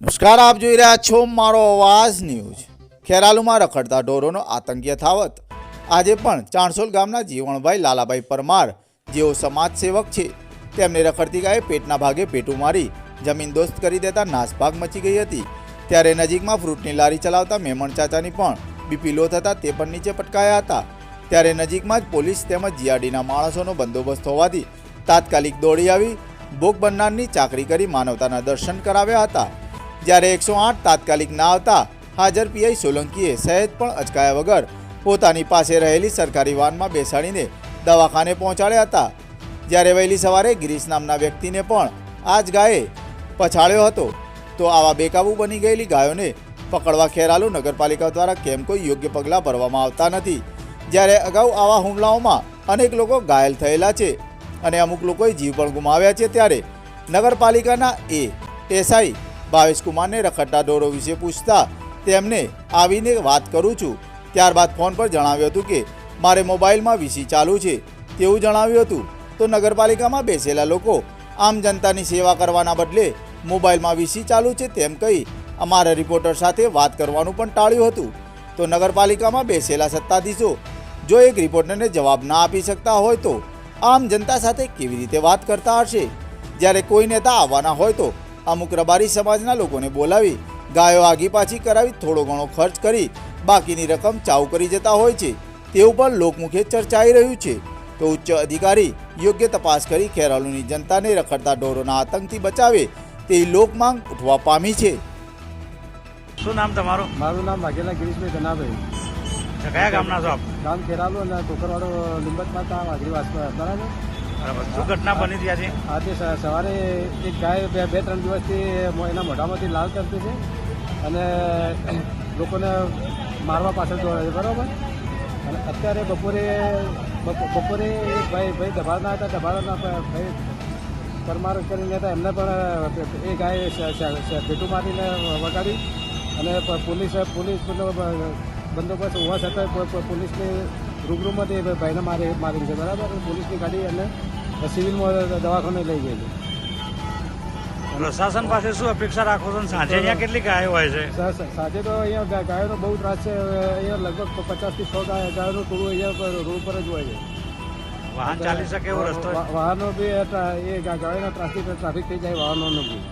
નમસ્કાર, આપ જોઈ રહ્યા છો મારો અવાજ ન્યૂઝ. ખેરાલુમાં રખડતા ઢોરોનો આતંકી યથાવત. આજે પણ ચાણસોલ ગામના જીવણભાઈ લાલાભાઈ પરમાર, જેઓ સમાજ સેવક છે, તેમને રખડતી ગાયે પેટના ભાગે પેટું મારી જમીન દોસ્ત કરી દેતા નાસભાગ મચી ગઈ હતી. ત્યારે નજીકમાં ફ્રૂટની લારી ચલાવતા મેમણ ચાચાની પણ બીપી લો થતાં તે પણ નીચે પટકાયા હતા. ત્યારે નજીકમાં જ પોલીસ તેમજ જીઆરડીના માણસોનો બંદોબસ્ત હોવાથી તાત્કાલિક દોડી આવી, ભોગ બનનારની ચાકરી કરી માનવતાના દર્શન કરાવ્યા હતા. જ્યારે એકસો આઠ તાત્કાલિક ના આવતા હાજર પીઆઈ સોલંકીએ સહેજ પણ અચકાયા વગર પોતાની પાસે રહેલી સરકારી વાનમાં બેસાડીને દવાખાને પહોંચાડ્યા હતા. જ્યારે વહેલી સવારે ગિરીશ નામના વ્યક્તિને પણ આ જ ગાયે પછાડ્યો હતો, તો આવા બેકાબૂ બની ગયેલી ગાયોને પકડવા ખેરાલુ નગરપાલિકા દ્વારા કેમ કોઈ યોગ્ય પગલાં ભરવામાં આવતા નથી. જ્યારે અગાઉ આવા હુમલાઓમાં અનેક લોકો ઘાયલ થયેલા છે અને અમુક લોકોએ જીવ પણ ગુમાવ્યા છે, ત્યારે નગરપાલિકાના એ એસઆઈ ભાવેશ કુમારને રખડતા ઢોરો વિશે પૂછતા તેમને આવીને વાત કરું છું. ત્યારબાદ ફોન પર જણાવ્યું હતું કે, મારે મોબાઈલમાં વીસી ચાલુ છે. તેવું જણાવ્યું હતું. તો નગરપાલિકામાં બેસેલા લોકો, આમ જનતાની સેવા કરવાના બદલે મોબાઈલમાં વીસી ચાલુ છે તેમ કહી અમારા રિપોર્ટર સાથે વાત કરવાનું પણ ટાળ્યું હતું. તો નગરપાલિકામાં બેસેલા સત્તાધીશો, જો એક રિપોર્ટરને જવાબ ના આપી શકતા હોય તો આમ જનતા સાથે કેવી રીતે વાત કરતા હશે? જ્યારે કોઈ નેતા આવવાના હોય તો અમુક રબારી સમાજના લોકોને બોલાવી ગાયો આગી પાછી કરાવી થોડો ઘણો ખર્ચ કરી બાકીની રકમ ચાઉ કરી જતા હોય છે. તેવું પણ લોકમુખે ચર્ચાઈ રહ્યું છે. તો ઉચ્ચ અધિકારી યોગ્ય તપાસ કરી ખેરાલુની જનતાને રખડતા ઢોરોના આતંકથી બચાવે તેવી લોકમાંગ ઉઠવા પામી છે. શું નામ તમારું? મારું નામ વાઘેલા ગિરીશભાઈ ધનાભાઈ કયા ગામના છો આપ? ગામ ખેરાલુ અને કોકરવાડો લીંબત માતા વાઘરી વાસ બરાબર? બરાબર. આજે સવારે એક ગાય બે બે, ત્રણ દિવસથી એના મોઢામાંથી લાલ કરતી છે અને લોકોને મારવા પાછળ દોડે છે, બરાબર? અને અત્યારે બપોરે બપ- બપોરે એક ભાઈ ભાઈ દબાણના હતા દબાણના ભાઈ પરમાર કરીને હતા, એમને પણ એ ગાય પેટું મારીને વગાડી અને પોલીસે પોલીસ બંદોબસ્ત હોવા છતાં પોલીસની રૂબરૂમાંથી એ ભાઈને મારી મારી છે બરાબર? પોલીસની ગાડી અને સિવિલમાં દવાખાને લઈ ગયેલી. પ્રશાસન પાસે શું અપેક્ષા રાખો છો? સાંજે અહીંયા કેટલી ગાયો હોય છે? સાંજે તો અહીંયા ગાયોનો બહુ ત્રાસ છે. અહીંયા લગભગ પચાસથી સો ગાય ગાયોનું ટોળું અહીંયા રોડ પર જ હોય છે. વાહન ચાલી શકે એવો રસ્તો વાહનો બી એ ગાયોના ટ્રાફિક ટ્રાફિક થઈ જાય વાહનોનો બી.